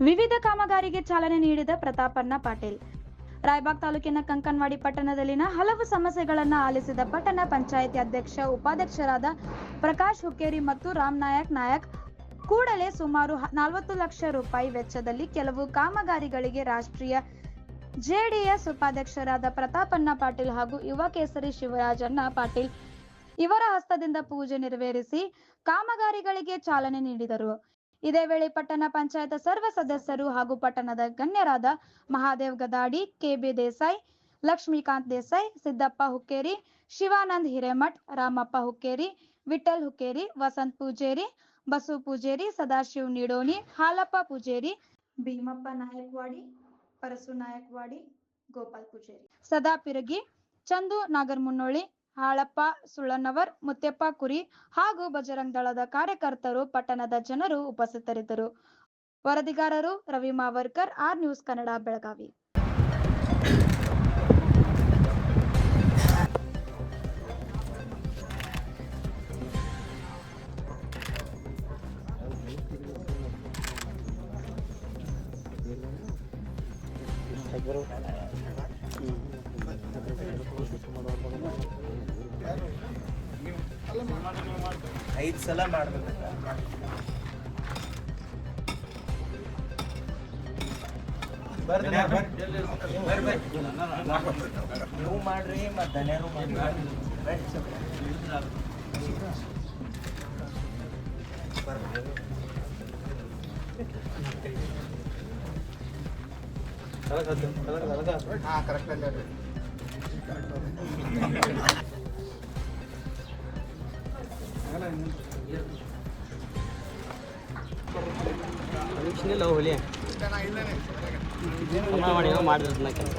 ವಿವಿಧ ಕಾಮಗಾರಿಗೆ ಚಾಲನೆ ನೀಡಿದ ಪ್ರತಾಪಣ್ಣ ಪಾಟೀಲ್. ರಾಯಬಾಗ್ ತಾಲೂಕಿನ ಕಂಕನ್ವಾಡಿ ಪಟ್ಟಣದಲ್ಲಿನ ಹಲವು ಸಮಸ್ಯೆಗಳನ್ನು ಆಲಿಸಿದ ಪಟ್ಟಣ ಪಂಚಾಯಿತಿ ಅಧ್ಯಕ್ಷ, ಉಪಾಧ್ಯಕ್ಷರಾದ ಪ್ರಕಾಶ್ ಹುಕ್ಕೇರಿ ಮತ್ತು ರಾಮ್ ನಾಯಕ್ ನಾಯಕ್ ಕೂಡಲೇ ಸುಮಾರು ನಲವತ್ತು ಲಕ್ಷ ರೂಪಾಯಿ ವೆಚ್ಚದಲ್ಲಿ ಕೆಲವು ಕಾಮಗಾರಿಗಳಿಗೆ ರಾಷ್ಟ್ರೀಯ ಜೆಡಿಎಸ್ ಉಪಾಧ್ಯಕ್ಷರಾದ ಪ್ರತಾಪಣ್ಣ ಪಾಟೀಲ್ ಹಾಗೂ ಯುವ ಕೇಸರಿ ಶಿವರಾಜಣ್ಣ ಪಾಟೀಲ್ ಇವರ ಹಸ್ತದಿಂದ ಪೂಜೆ ನೆರವೇರಿಸಿ ಕಾಮಗಾರಿಗಳಿಗೆ ಚಾಲನೆ ನೀಡಿದರು. ಇದೇ ವೇಳೆ ಪಟ್ಟಣ ಪಂಚಾಯತ್ ಸರ್ವ ಸದಸ್ಯರು ಹಾಗೂ ಪಟ್ಟಣದ ಗಣ್ಯರಾದ ಮಹಾದೇವ್ ಗದಾಡಿ ಕೆಬಿ ದೇಸಾಯಿ, ಲಕ್ಷ್ಮೀಕಾಂತ್ ದೇಸಾಯಿ, ಸಿದ್ದಪ್ಪ ಹುಕ್ಕೇರಿ, ಶಿವಾನಂದ್ ಹಿರೇಮಠ್, ರಾಮಪ್ಪ ಹುಕ್ಕೇರಿ ವಿಠಲ್ ಹುಕ್ಕೇರಿ, ವಸಂತ್ ಪೂಜೇರಿ, ಬಸು ಪೂಜೇರಿ, ಸದಾಶಿವ್ ನಿಡೋಣಿ, ಹಾಲಪ್ಪ ಪೂಜೇರಿ, ಭೀಮಪ್ಪ ನಾಯಕ್ವಾಡಿ ಪರಸು ನಾಯಕ್ವಾಡಿ, ಗೋಪಾಲ್ ಪೂಜೇರಿ. ಸದಾ ಪಿರಗಿ, ಚಂದು ನಾಗರಮುನ್ನೋಳಿ ಹಾಳಪ್ಪ, ಸುಳ್ಳನವರ್, ಮುತ್ಯಪ್ಪ ಕುರಿ ಹಾಗೂ ಬಜರಂಗ್ ದಳದ ಕಾರ್ಯಕರ್ತರು, ಪಟ್ಟಣದ ಜನರು ಉಪಸ್ಥಿತರಿದ್ದರು. ವರದಿಗಾರರು ರವಿ ಮಾವರ್ಕರ್, ಆರ್ ನ್ಯೂಸ್ ಕನ್ನಡ, ಬೆಳಗಾವಿ. ಐದು ಸಲ ಮಾಡ್ಬೇಕು. ನೀವು ಮಾಡ್ರಿ ಮತ್ತೆ ಕರೆಕ್ಟ್ ಮಾಡ್ರಿ. ಬರ್ರಿ. ಪರೀಕ್ಷೆನೆಲ್ಲ ಹೋಗ್ಲಿ ಮಾಡಿ ಮಾಡಿದ್ರೆ ಕೆಲಸ